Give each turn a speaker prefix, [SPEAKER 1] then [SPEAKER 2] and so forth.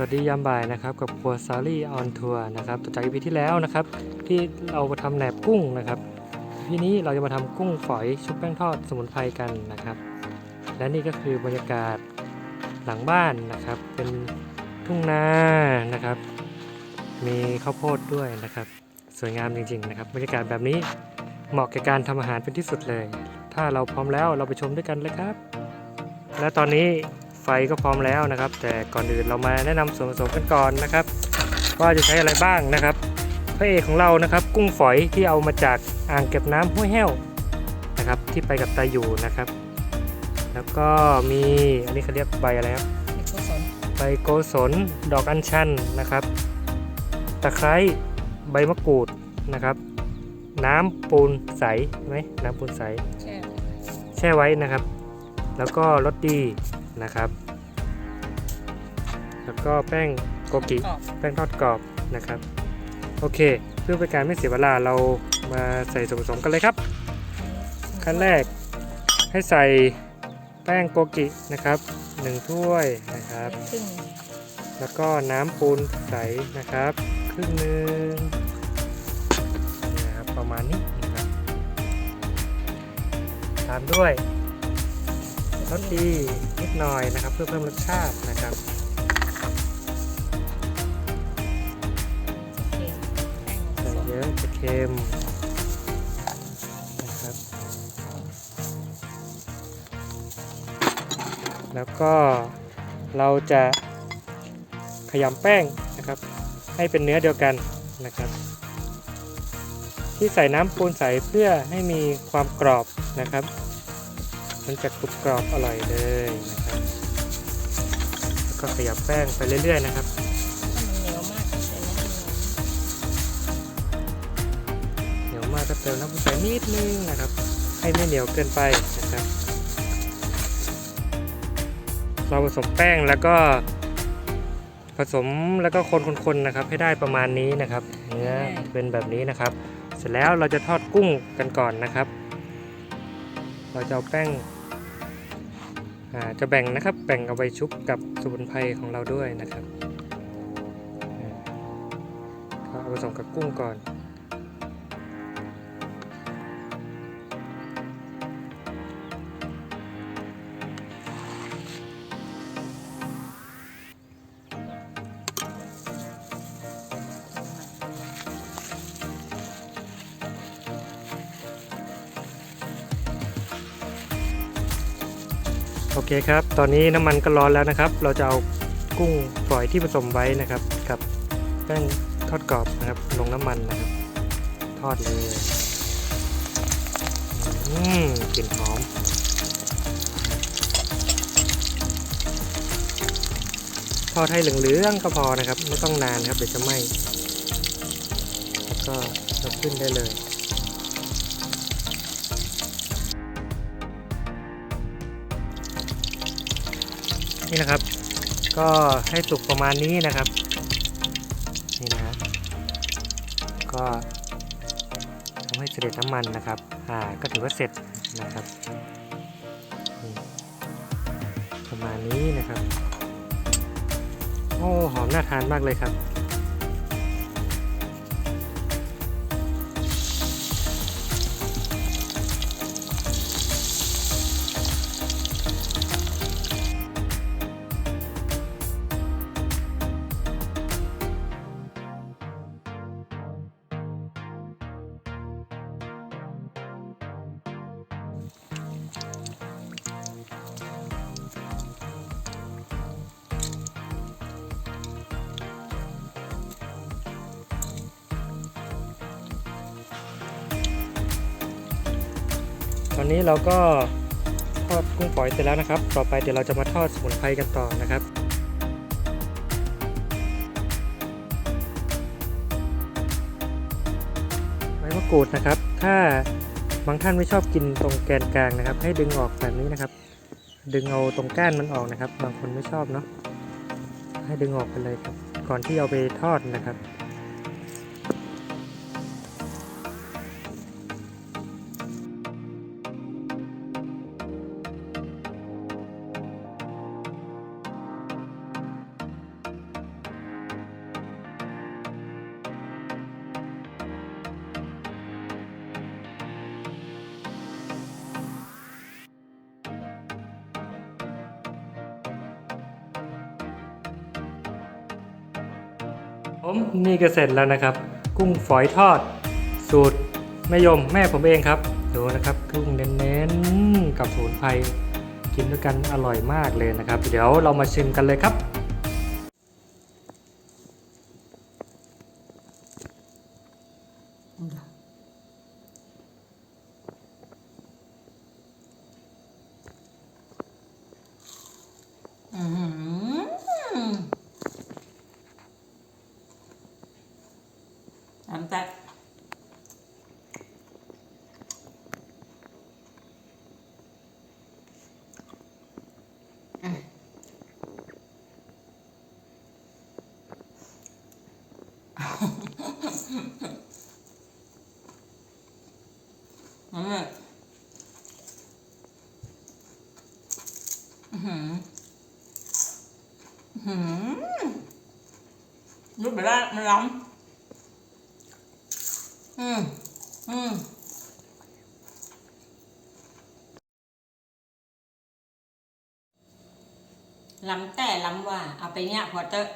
[SPEAKER 1] วัสดียามบ่ายนะครับกับครัวซารี่ออนทัวร์นะครับต่อจากอีพีที่แล้วนะครับ ที่เรามาทำแหนบกุ้งนะครับทีนี้เราจะมาทำกุ้งฝอยชุบแป้งทอดสมุนไพรกันนะครับ และนี่ก็คือบรรยากาศหลังบ้านนะครับ เป็นทุ่งนานะครับ มีข้าวโพดด้วยนะครับ สวยงามจริง ๆ นะครับ บรรยากาศแบบนี้เหมาะแก่การทำอาหารเป็นที่สุดเลย ถ้าเราพร้อมแล้วเราไปชมด้วยกันเลยครับ และตอนนี้ ไฟก็พร้อมแล้วนะครับ แต่ก่อนอื่นเรามาแนะนำส่วนผสมกันก่อนนะครับ ว่าจะใช้อะไรบ้างนะครับพระเอกของเรานะครับ กุ้งฝอยที่เอามาจากอ่างเก็บน้ำห้วยแห้วนะครับ ที่ไปกับตาอยู่นะครับ แล้วก็มีอันนี้เขาเรียกใบอะไรครับ
[SPEAKER 2] เด็กกุศล
[SPEAKER 1] ใบโกศลดอกอัญชันนะครับ ตะไคร้ใบมะกรูดนะครับ น้ำปูนใสใช่ไหมน้ำปูนใส
[SPEAKER 2] แช่
[SPEAKER 1] แช่ไว้นะครับ แล้วก็รสดี นะครับ แล้วก็แป้งโกกิ
[SPEAKER 2] กรอบ
[SPEAKER 1] แป้งทอดกรอบนะครับ โอเค เพื่อเป็นการไม่เสียเวลาเรามาใส่ส่วนผสมกันเลยครับ ขั้นแรกให้ใส่แป้งโกกินะครับหนึ่งถ้วยนะครับ
[SPEAKER 2] ครึ่ง
[SPEAKER 1] แล้วก็น้ำปูนใสนะครับครึ่งหนึ่งนี่นะครับประมาณนี้นะครับตามด้วยรสดี นิดหน่อยนะครับ เพื่อเพิ่มรสชาตินะครับ
[SPEAKER 2] เค็มแป้ง
[SPEAKER 1] ใส่เยอะจะเค็มนะครับ แล้วก็เราจะขยำแป้งนะครับ ให้เป็นเนื้อเดียวกันนะครับ ที่ใส่น้ำปูนใสเพื่อให้มีความกรอบนะครับ มันจะกรุบกรอบอร่อยเลยนะครับ แล้วก็ขยำแป้งไปเรื่อยๆนะครับ
[SPEAKER 2] เหนียวมากก็ใส่น้ำ
[SPEAKER 1] เหนียวมากก็เติมน้ำปูนใสนิดนึงนะครับ ให้ไม่เหนียวเกินไปนะครับ เราผสมแป้งแล้วก็ผสมแล้วก็คนๆๆนะครับให้ได้ประมาณนี้นะครับเนื้อเป็นแบบนี้นะครับ เสร็จแล้วเราจะทอดกุ้งกันก่อนนะครับ เราจะเอาแป้ง จะแบ่งนะครับแบ่งเอาไปชุบกับสมุนไพรของเราด้วยนะครับอ่าก็เอาผสมกับกุ้งก่อน โอเคครับ ตอนนี้น้ำมันก็ร้อนแล้วนะครับ เราจะเอากุ้งฝอยที่ผสมไว้นะครับ กับแป้งทอดกรอบนะครับ ลงน้ำมันนะครับ ทอดเลยอืมกลิ่นหอมทอดให้เหลืองๆก็พอนะครับ ไม่ต้องนานครับเดี๋ยวจะไหม้แล้วก็ยกขึ้นได้เลย นี่นะครับ ก็ให้สุกประมาณนี้นะครับนี่นะก็ทำให้เสด็จน้ำมันนะครับอ่าก็ถือว่าเสร็จนะครับประมาณนี้นะครับโอ้หอมน่าทานมากเลยครับ อนนี้เราก็ทอดกุ้งฝอยเสร็จแล้วนะครับ ต่อไปเดี๋ยวเราจะมาทอดสมุนไพรกันต่อนะครับใบมะกรูดนะครับ ถ้าบางท่านไม่ชอบกินตรงแกนกลางนะครับ ให้ดึงออกแบบนี้นะครับ ดึงเอาตรงก้านมันออกนะครับ บางคนไม่ชอบเนาะให้ดึงออกไปเลยครับ ก่อนที่เอาไปทอดนะครับ ผมนี่ก็เสร็จแล้วนะครับ กุ้งฝอยทอด สูตรแม่ยมแม่ผมเองครับดูนะครับกุ้งเน้นๆกับสมุนไพรกินด้วยกันอร่อยมากเลยนะครับ เดี๋ยวเรามาชิมกันเลยครับ
[SPEAKER 3] อือหือน้ำแตก นั่นแหละอื้อหือหืมรูปไปได้มันล้ำอืมอืมล้ำแต่ล้ำว่า เอาไปเนี่ยพอเตอะ